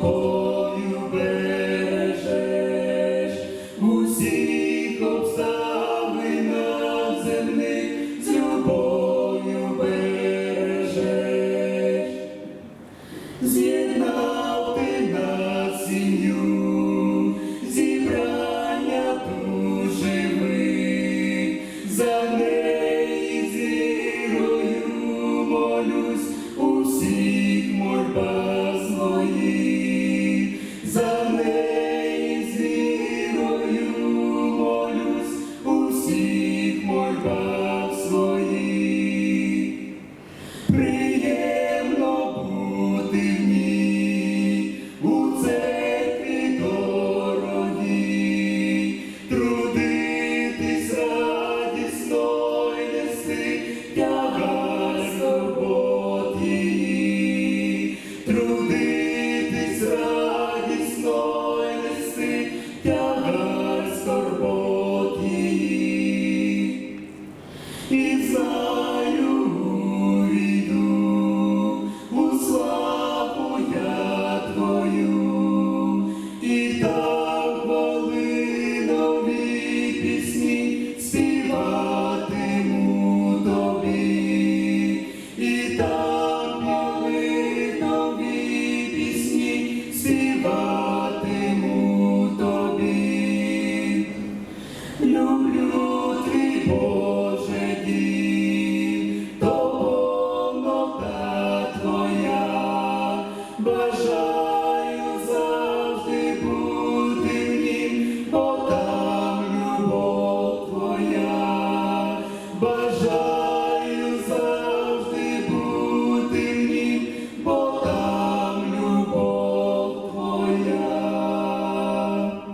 собою бережеш усіх обставинах земних з любов'ю бережеш, з'єднав ти зібрання ту за неї зірою молюсь. Bosch.